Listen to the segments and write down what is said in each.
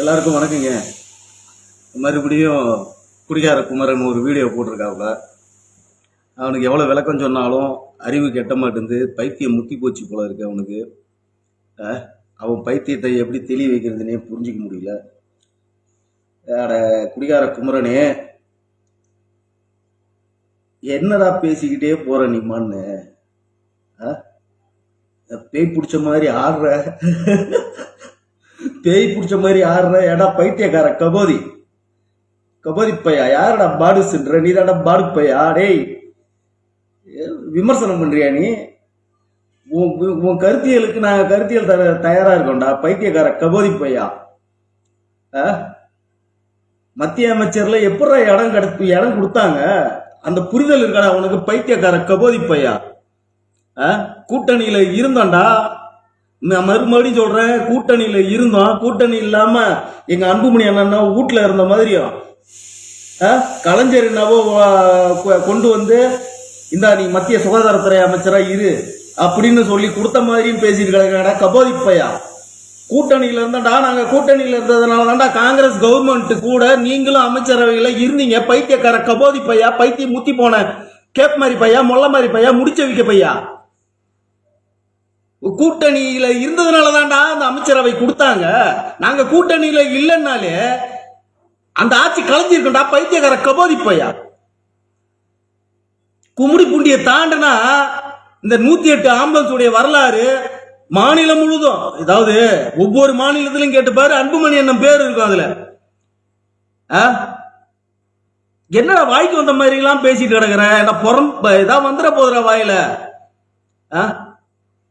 எல்லாருக்கும் வணக்கங்க. மறுபடியும் குடிகார குமரன் ஒரு வீடியோ போட்டிருக்காப்புல. அவனுக்கு எவ்வளோ விளக்கம் சொன்னாலும் அறிவு கெட்ட மாட்டேங்குது. பைத்தியம் முத்தி போச்சு போல இருக்கு அவனுக்கு. அவன் பைத்தியத்தை எப்படி தெளி வைக்கிறதுனே புரிஞ்சிக்க முடியல. அட குடிகார குமரனே. என்னடா பேசிக்கிட்டே போற நீமான்னு பேய் பிடிச்ச மாதிரி ஆடுற. பேய் பிடிச்ச மாதிரி ஆடுற ஏடா பைத்தியக்கார கபோதி. கபோதி பையா? யாரடா பாடுசுன்ற நீ தாடா பாடு பையா? டேய் விமர்சனம் பண்றியா நீ? உன் உன் கருத்தியலுக்கு நான் கருத்தியல் தர தயாரா இருக்கோம்டா பைத்தியக்கார கபோதி பையா? ஆ? மத்திய அமைச்சர்ல எப்படா இடம் கிடைப்பு இடம் கொடுத்தாங்க? அந்த புரிதல் இருக்காடா உனக்கு பைத்தியக்கார கபோதி பையா? ஆ? கூட்டணியில இருந்தோம்டா. நான் மறுபடியும் சொல்றேன் கூட்டணியில இருந்தோம். கூட்டணி இல்லாம எங்க அன்புமணி அண்ணா வீட்டுல இருந்த மாதிரியும் ஆ? கலைஞர் என்னவோ கொ- கொண்டு வந்து இந்தா நீ மத்திய சுகாதாரத்துறை அமைச்சரா இரு அப்படின்னு சொல்லி கொடுத்த மாதிரியும் பேசிட்டு கபோதி பையா? கூட்டணியில இருந்தாடா நாங்க கூட்டணியில இருந்ததுனால தான்டா காங்கிரஸ் கவர்மெண்ட் கூட நீங்களும் அமைச்சரவையில இருந்தீங்க. பைத்தியக்கார கபோதி பையா பைத்தியம் முத்தி போன கேப் மாதிரி பையா மொல்ல மாதிரி பையா முடிச்ச வைக்க பையா? கூட்டணியில் இருந்ததுனால தான்டா அந்த அமைச்சரவை கொடுத்தாங்க. நாங்கள் கூட்டணியில் இல்லைன்னாலே அந்த ஆட்சி கலைஞ்சிருக்கோம்டா பைத்தியக்கார கபோதி பையா. குமுடி பூண்டிய தாண்டுனா இந்த நூத்தி எட்டு ஆம்புலன்ஸுடைய வரலாறு மாநிலம் முழுதும் அதாவது ஒவ்வொரு மாநிலத்திலும் கேட்டு பாரு அன்புமணி என்ன பேர் இருக்கும் அதுல. ஆ? என்னடா வாய்க்கு வந்த மாதிரி எல்லாம் பேசிட்டு கிடக்குற? என்ன புறம் ஏதாவது வந்துட போதுற வாயில. ஆ?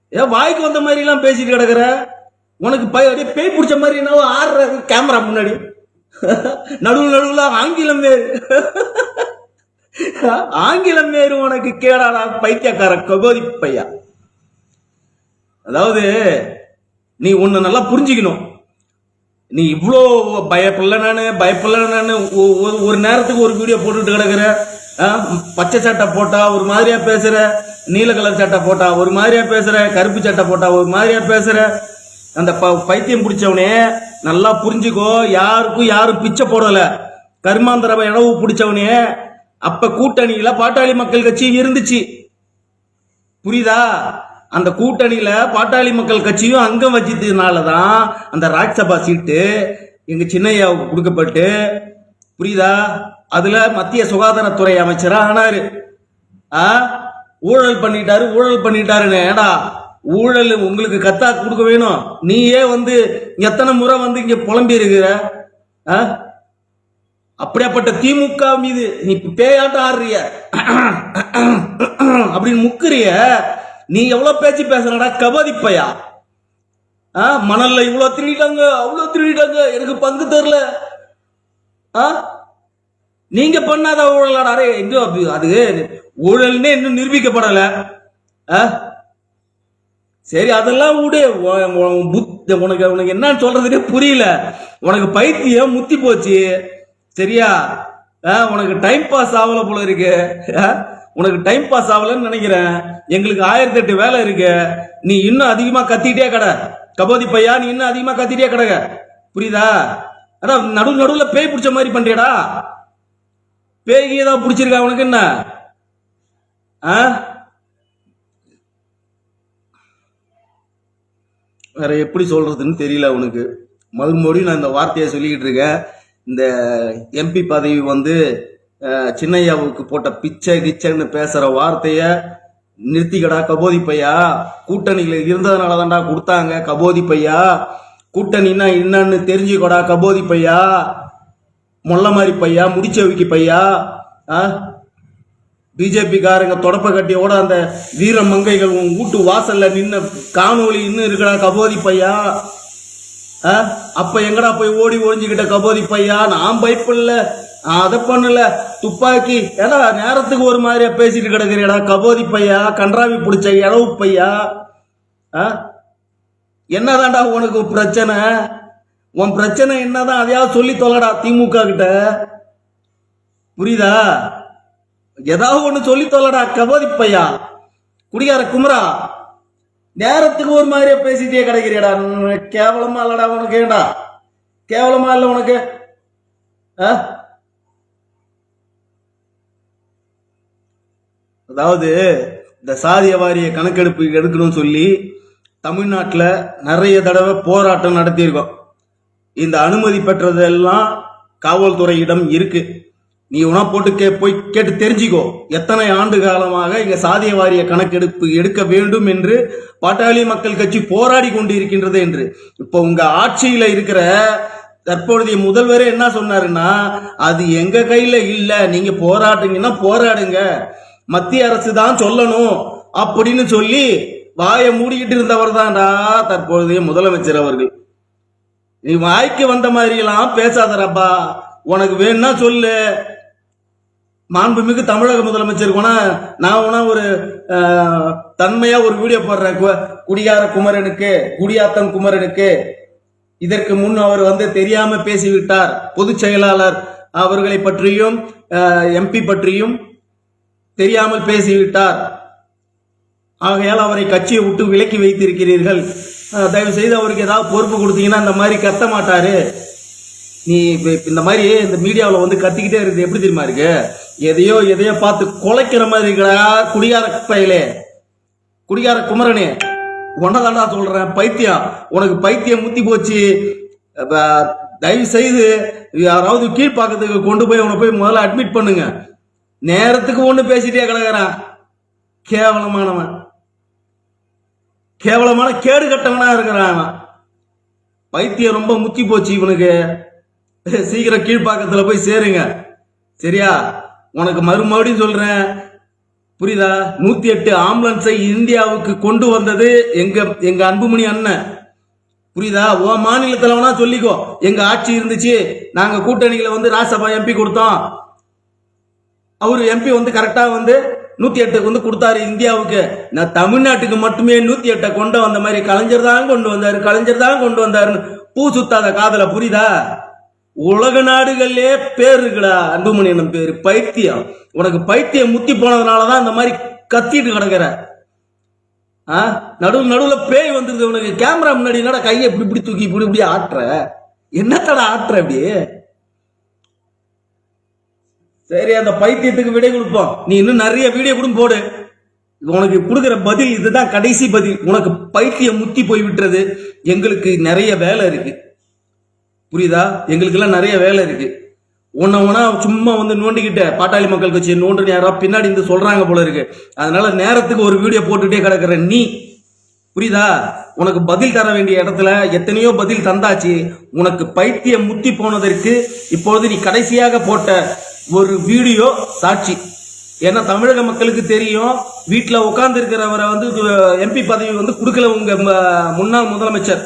ஏன் வாய்க்கு வந்த மாதிரி எல்லாம் பேசிட்டு கிடக்குற? உனக்கு பய அப்படியே பேய் பிடிச்ச மாதிரி என்னவோ ஆடுற கேமரா முன்னாடி. நடுவு நடுவுல ஆங்கிலம் வேறு. ஆங்கிலம் வேறு உனக்கு கேடாடா பைத்தியக்கார கபோதி பையா. அதாவது நீ ஒன்னு நல்லா புரிஞ்சுக்கணும். நீ இவ்வளோ பயப்படல நான் பயப்படல நான் ஒ- ஒரு- ஒரு நேரத்துக்கு ஒரு வீடியோ போட்டுட்டு கிடக்குற ஆ, பச்சை சட்டை போட்டா ஒரு மாதிரியா பேசுற நீல கலர் சட்டை போட்டா ஒரு மாதிரியா பேசுற கருப்பு சட்டை போட்டா ஒரு மாதிரியா பேசுற. அந்த ப- பைத்தியம் பிடிச்சவனே நல்லா புரிஞ்சுக்கோ யாருக்கும் யாரும் பிச்சை போடல. கர்மாந்தர இழவு பிடிச்சவனே அப்ப கூட்டணியில பாட்டாளி மக்கள் கட்சி இருந்துச்சு. புரியுதா? அந்த கூட்டணியில் பாட்டாளி மக்கள் கட்சியும் அங்கம் வச்சதுனால தான் அந்த ராஜ்சபா சீட்டு எங்கள் சின்னையாவுக்கு கொடுக்கப்பட்டு புரியுதா? அதில் மத்திய சுகாதாரத்துறை அமைச்சராக ஆனார். ஆ? ஊழல் பண்ணிட்டாரு ஊழல் பண்ணிட்டாருன்னு. ஏடா ஊழல் உங்களுக்கு கத்தா கொடுக்க வேணும். நீயே வந்து எத்தனை முறை வந்து இங்கே புலம்பி இருக்கிற? ஆ? அப்படியாப்பட்ட திமுக மீது நீ பேயாட்டம் ஆடுறிய? அப்படின்னு முக்குறிய நீ எவ்வளோ பேச்சு பேசுறடா? கபதி பையா? ஆ மணல்ல இவ்வளோ திருடிட்டாங்க அவ்வளோ திருடிட்டாங்க. எனக்கு பங்கு தெரில ஆ? நீங்க பண்ணாத ஊழலாடாரே எங்க அது ஊழல்னே இன்னும் நிரூபிக்கப்படல. ஆ? சரி அதெல்லாம் விடு. புத் உனக்கு உனக்கு என்னன்னு சொல்றதுனே புரியல. உனக்கு பைத்தியம் முத்தி போச்சு. சரியா? ஆ, உனக்கு டைம் பாஸ் ஆகல போல இருக்கு. ஆ, உனக்கு டைம் பாஸ் ஆகலன்னு நினைக்கிறேன். எங்களுக்கு ஆயிரத்தி எட்டு வேலை இருக்கு. நீ இன்னும் அதிகமா கத்திட்டே கடை. கபோதி பையா நீ இன்னும் அதிகமா கத்திட்டே கிடக்க. புரியுதா? அடா நடு நடுவில் பேய் பிடிச்ச மாதிரி பண்றியடா. பேய் ஏதாவது பிடிச்சிருக்கா உனக்கு என்ன? ஆ? வேற எப்படி சொல்றதுன்னு தெரியல உனக்கு. மறுபடியும் நான் இந்த வார்த்தையை சொல்லிக்கிட்டு இருக்கேன். இந்த எம்பி பதவி வந்து சின்னையாவுக்கு போட்ட பிச்சை கிச்சைன்னு பேசுகிற வார்த்தையை நிறுத்திக்கடா கபோதி பையா? கூட்டணியில் இருந்ததுனால தான்டா கொடுத்தாங்க கபோதி பையா? கூட்டணின்னா என்னன்னு தெரிஞ்சுக்கடா கபோதி பையா? மொல்ல மாதிரி பையா? முடிச்சவிக்கு பையா? ஆ பிஜேபிக்காரங்க தொடப்ப கட்டியோட அந்த வீர மங்கைகள் உன் வீட்டு வாசல்ல நின்ன காணொளி இன்னும் இருக்கடா கபோதி பையா? ஆ? அப்ப எங்கடா போய் ஓடி ஒழிஞ்சுக்கிட்ட கபோதி பையா? நான் பயப்படல அதை பண்ணல. துப்பாக்கி ஏடா நேரத்துக்கு ஒரு மாதிரியா பேசிட்டு கிடக்குறியடா. கபோதி பையா கன்றாவி பிடிச்ச இளவு பையா? ஆ? என்னதான்டா உனக்கு பிரச்சனை? உன் பிரச்சனை என்னதான் அதையாவது சொல்லி தொலைடா திமுக கிட்ட. புரியுதா? ஏதாவது ஒண்ணு சொல்லி தொலைடா கபோதி பையா. குடிகார குமரா நேரத்துக்கு ஒரு மாதிரியா பேசிட்டே கிடைக்கிறியடா. கேவலமா இல்லடா உனக்கு ஏண்டா கேவலமா இல்லை உனக்கு? ஆ? அதாவது இந்த சாதிய வாரிய கணக்கெடுப்பு எடுக்கணும்னு சொல்லி தமிழ்நாட்டில் நிறைய தடவை போராட்டம் நடத்தியிருக்கோம். இந்த அனுமதி பெற்றதெல்லாம் காவல்துறையிடம் இருக்கு. நீ உனா போட்டு கே போய் கேட்டு தெரிஞ்சுக்கோ. எத்தனை ஆண்டு காலமாக இங்க சாதிய வாரிய கணக்கெடுப்பு எடுக்க வேண்டும் என்று பாட்டாளி மக்கள் கட்சி போராடி கொண்டு இருக்கின்றது என்று. இப்போ உங்க ஆட்சியில இருக்கிற தற்பொழுதைய முதல்வர் என்ன சொன்னாருன்னா அது எங்க கையில இல்ல. நீங்க போராட்டுங்கன்னா போராடுங்க. மத்திய அரசு தான் சொல்லணும் அப்படின்னு சொல்லி வாயை மூடிக்கிட்டு இருந்தவர் தான்டா தற்பொழுதைய முதலமைச்சர் அவர்கள். நீ வாய்க்கு வந்த மாதிரியெல்லாம் பேசாதரப்பா உனக்கு வேணும்னா சொல்லு. மாண்புமிகு தமிழக முதலமைச்சர் கூட நான் வேணா ஒரு தன்மையா ஒரு வீடியோ போடுறேன். கு- குடியார குமரனுக்கு குடியாத்தம் குமரனுக்கு. இதற்கு முன் அவர் வந்து தெரியாம பேசிவிட்டார். பொதுச் செயலாளர் அவர்களை பற்றியும் எம்பி பற்றியும். தெரியாமல் பேசிவிட்டார். ஆகையால் அவரை கட்சியை விட்டு விலக்கி வைத்திருக்கிறீர்கள். தயவு செய்து அவருக்கு ஏதாவது பொறுப்பு கொடுத்தீங்கன்னா இந்த மாதிரி கத்த மாட்டாரு. நீ இந்த மாதிரி இந்த மீடியாவில் வந்து கத்திக்கிட்டே இருக்குது எப்படி தெரியுமா இருக்கு? எதையோ எதையோ பார்த்து குலைக்கிற மாதிரி இருக்கிறா குடியார பயலே குடியார குமரனே ஒன்னதாண்டா சொல்றேன் பைத்தியம். உனக்கு பைத்தியம் முத்தி போச்சு. தயவு செய்து யாராவது கீழ்ப்பாக்கத்துக்கு கொண்டு போய் அவனை போய் முதல்ல அட்மிட் பண்ணுங்க. நேரத்துக்கு ஒன்று பேசிட்டே கிடக்குறான். கேவலமானவன். கேவலமான கேடு கட்டவனா இருக்கிறான் அவன். பைத்தியம் ரொம்ப முத்தி போச்சு இவனுக்கு. சீக்கிரம் கீழ்ப்பாக்கத்துல போய் சேருங்க. சரியா? உனக்கு மறுமறுபடியும் சொல்றேன். புரியுதா? நூத்தி எட்டு ஆம்புலன்ஸை இந்தியாவுக்கு கொண்டு வந்தது எங்க எங்க அன்புமணி அண்ணன். புரியுதா? ஓ மாநிலத்தில் வேணா சொல்லிக்கோ. எங்க ஆட்சி இருந்துச்சு. நாங்க கூட்டணியில் வந்து ராஜ்சபா எம்பி கொடுத்தோம். அவர் எம்பி வந்து கரெக்டாக வந்து நூற்றி எட்டுக்கு வந்து கொடுத்தாரு இந்தியாவுக்கு. நான் தமிழ்நாட்டுக்கு மட்டுமே நூற்றி எட்டை கொண்டு வந்த மாதிரி கலைஞர் தான் கொண்டு வந்தாரு கலைஞர் தான் கொண்டு வந்தாருன்னு பூ சுத்தாத காதல புரியுதா? உலக நாடுகள்லே பேர் இருக்குடா அன்புமணி என்னும் பேர் பைத்தியம். உனக்கு பைத்தியம் முத்தி போனதுனால தான் இந்த மாதிரி கத்திட்டு கிடக்குற. ஆ? நடுவு நடுவில் பேய் வந்துருது உனக்கு. கேமரா முன்னாடி என்னடா கையை இப்படி இப்படி தூக்கி இப்படி இப்படி ஆட்டுற? என்னத்தடா ஆட்டுற இப்படி? சரி அந்த பைத்தியத்துக்கு விடை கொடுப்போம். நீ இன்னும் நிறைய வீடியோ கூட போடு. உனக்கு கொடுக்குற பதில் இதுதான் கடைசி பதில். உனக்கு பைத்தியம் முத்தி போய் விட்டுறது. எங்களுக்கு நிறைய வேலை இருக்கு. புரியுதா? எங்களுக்கெல்லாம் நிறைய வேலை இருக்கு. உன்னை உனா சும்மா வந்து நோண்டிக்கிட்ட பாட்டாளி மக்கள் கட்சி நோண்டு யாரா பின்னாடி இருந்து சொல்றாங்க போல இருக்கு. அதனால நேரத்துக்கு ஒரு வீடியோ போட்டுட்டே கிடக்குற நீ புரியுதா? உனக்கு பதில் தர வேண்டிய இடத்துல எத்தனையோ பதில் தந்தாச்சு. உனக்கு பைத்தியம் முத்தி போனதற்கு இப்பொழுது நீ கடைசியாக போட்ட ஒரு வீடியோ சாட்சி. ஏன்னா தமிழக மக்களுக்கு தெரியும் வீட்டில் உட்கார்ந்து இருக்கிறவரை வந்து எம்பி பதவி வந்து கொடுக்கல உங்க முன்னாள் முதலமைச்சர்.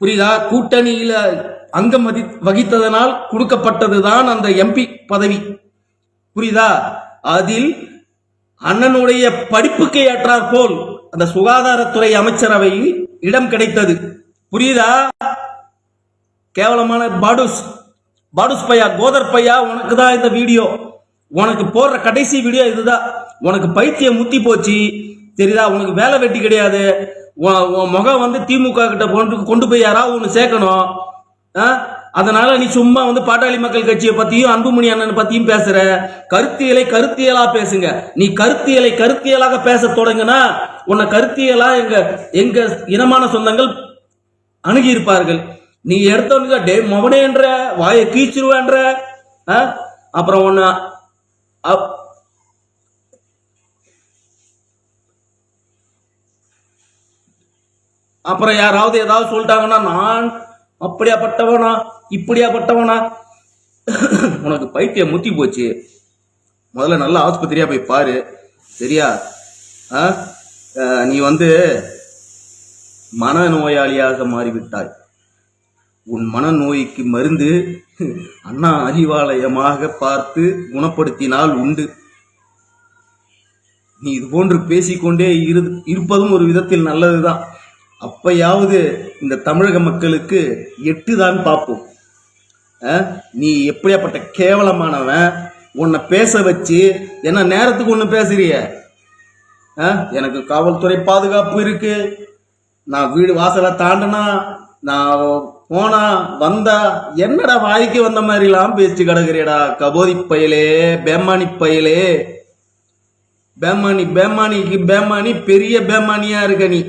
புரியுதா? கூட்டணியில அங்கம் வதி வகித்ததனால் கொடுக்கப்பட்டதுதான் அந்த எம்பி பதவி. புரியுதா? அதில் அண்ணனுடைய படிப்புக்கு ஏற்றாற் போல் அந்த சுகாதாரத்துறை அமைச்சரவையில் இடம் கிடைத்தது. புரியுதா? கேவலமான பாடுஸ். பாடுஸ் பையா கோதர் பையா உனக்கு தான் இந்த வீடியோ? உனக்கு போடுற கடைசி வீடியோ இதுதான் உனக்கு பைத்தியம் முத்தி போச்சு. தெரியுதா? உனக்கு வேலை வெட்டி கிடையாது. உன் உன் முகம் வந்து திமுக கிட்ட கொண்டு கொண்டு போய் யாராவது ஒன்று சேர்க்கணும். ஆ? அதனால நீ சும்மா வந்து பாட்டாளி மக்கள் கட்சியை பத்தியும் அன்புமணி அண்ணன் பத்தியும் பேசுற. கருத்தியலை கருத்தியலா பேசுங்க. நீ கருத்தியலை கருத்தியலாக பேச தொடங்கினா உன்னை கருத்தியலா எங்க எங்க இனமான சொந்தங்கள் அணுகி இருப்பார்கள் நீ எடுத்தவனுக்கு டே மவனேன்ற வாயை கீச்சிருவேன்ற ஆ? அப்புறம் அப் அப்புறம் யாராவது ஏதாவது சொல்லிட்டாங்கன்னா நான் அப்படியாப்பட்டவனா இப்படியாப்பட்டவனா? உனக்கு பைத்தியம் முத்தி போச்சு. முதல்ல நல்ல ஆஸ்பத்திரியா போய் பாரு. சரியா? ஆ? நீ வந்து மனநோயாளியாக மாறிவிட்டாய். உன் மனநோய்க்கு மருந்து அண்ணா அறிவாலயமாக பார்த்து குணப்படுத்தினால் உண்டு. நீ இது போன்று பேசிக்கொண்டே இரு இருப்பதும் ஒரு விதத்தில் நல்லதுதான். அப்பயாவது இந்த தமிழக மக்களுக்கு எட்டுதான் பார்ப்போம். நீ எப்படியாப்பட்ட கேவலமானவன் உன்னை பேச வச்சு என்ன நேரத்துக்கு ஒன்று பேசுறிய? எனக்கு காவல்துறை பாதுகாப்பு இருக்கு. நான் வீடு வாசலை தாண்டினா நான் போனா வந்தா என்னடா வாய்க்கு வந்த மாதிரிலாம் பேச்சு கிடக்குறியடா கபோதி பயலே பேமானி பயலே. பேமானி பேமானிக்கு பேமானி பெரிய பேமானியா இருக்க நீ.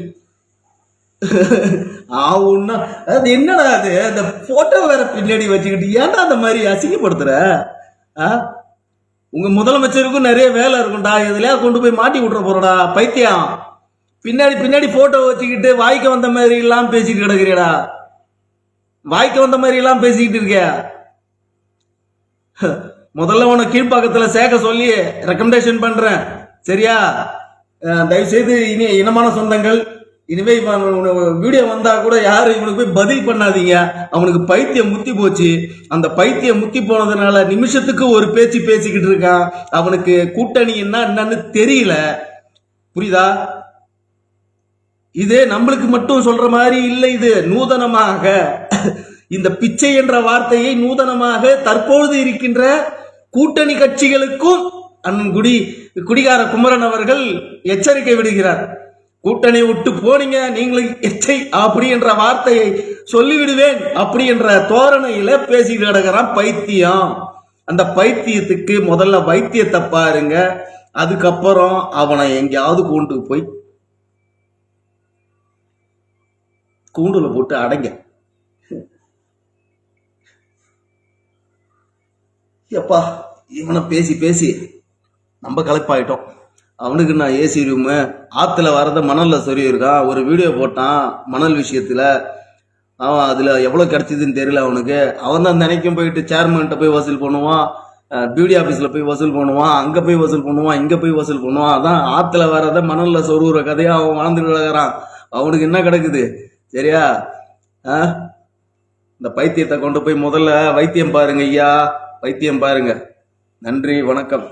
ஆவுன்னா அது என்னடா அது? அந்த போட்டோ வேற பின்னாடி வச்சுக்கிட்டு ஏன்டா அந்த மாதிரி அசிங்கப்படுத்துற? ஆ? உங்க முதலமைச்சருக்கும் நிறைய வேலை இருக்கும்டா. எதுலயா கொண்டு போய் மாட்டி விட்டுற போறடா? பைத்தியம். பின்னாடி பின்னாடி போட்டோ வச்சுக்கிட்டு வாய்க்கு வந்த மாதிரி எல்லாம் பேசிட்டு கிடக்குறியடா வாய்க்கு வந்த மாதிரி எல்லாம் பேசிக்கிட்டு இருக்க முதல்ல உன கீழ்ப்பாக்கத்துல சேர்க்க சொல்லி ரெக்கமெண்டேஷன் பண்றேன். சரியா? தயவுசெய்து தயவு செய்து இனி இனமான சொந்தங்கள். இனிமே இவன் வீடியோ வந்தா கூட யாரும் இவனுக்கு போய் பதில் பண்ணாதீங்க. அவனுக்கு பைத்தியம் முத்தி போச்சு. அந்த பைத்தியம் முத்தி போனதுனால நிமிஷத்துக்கு ஒரு பேச்சு பேசிக்கிட்டு இருக்கான். அவனுக்கு கூட்டணி என்ன என்னன்னு தெரியல. புரியுதா? இது நம்மளுக்கு மட்டும் சொல்ற மாதிரி இல்லை இது நூதனமாக. இந்த பிச்சை என்ற வார்த்தையை நூதனமாக தற்பொழுது இருக்கின்ற கூட்டணி கட்சிகளுக்கும் அண்ணன் குடி குடிகார குமரன் அவர்கள் எச்சரிக்கை விடுகிறார். கூட்டணி விட்டு போனீங்க நீங்களும் எச்சை அப்படி என்ற வார்த்தையை சொல்லிவிடுவேன் அப்படி என்ற தோரணையில பேசி கிடக்கிறான் பைத்தியம். அந்த பைத்தியத்துக்கு முதல்ல வைத்தியத்தை பாருங்க. அதுக்கப்புறம் அவனை எங்கேயாவது கொண்டு போய் கூண்டுல போட்டு அடைங்க. எப்பா இவனை பேசி பேசி நம்ம கலப்பாயிட்டோம். அவனுக்கு நான் ஏசி ரூமு ஆற்றுல வரத மணலில் சொறி ஒரு வீடியோ போட்டான் மணல் விஷயத்தில். அவன் அதில் எவ்வளோ கிடச்சிதுன்னு தெரியல அவனுக்கு. அவன் தான் நினைக்கும் போயிட்டு சேர்மன்கிட்ட போய் வசூல் பண்ணுவான். பியூடி ஆஃபீஸில் போய் வசூல் பண்ணுவான். அங்கே போய் வசூல் பண்ணுவான். இங்கே போய் வசூல் பண்ணுவான். அதான் ஆற்றுல வரத மணலில் சொருகிற கதையாக அவன் வளர்ந்துட்டு கிடக்குறான் அவனுக்கு என்ன கிடக்குது? சரியா? ஆ? இந்த பைத்தியத்தை கொண்டு போய் முதல்ல வைத்தியம் பாருங்க ஐயா. வைத்தியம் பாருங்க. நன்றி வணக்கம்.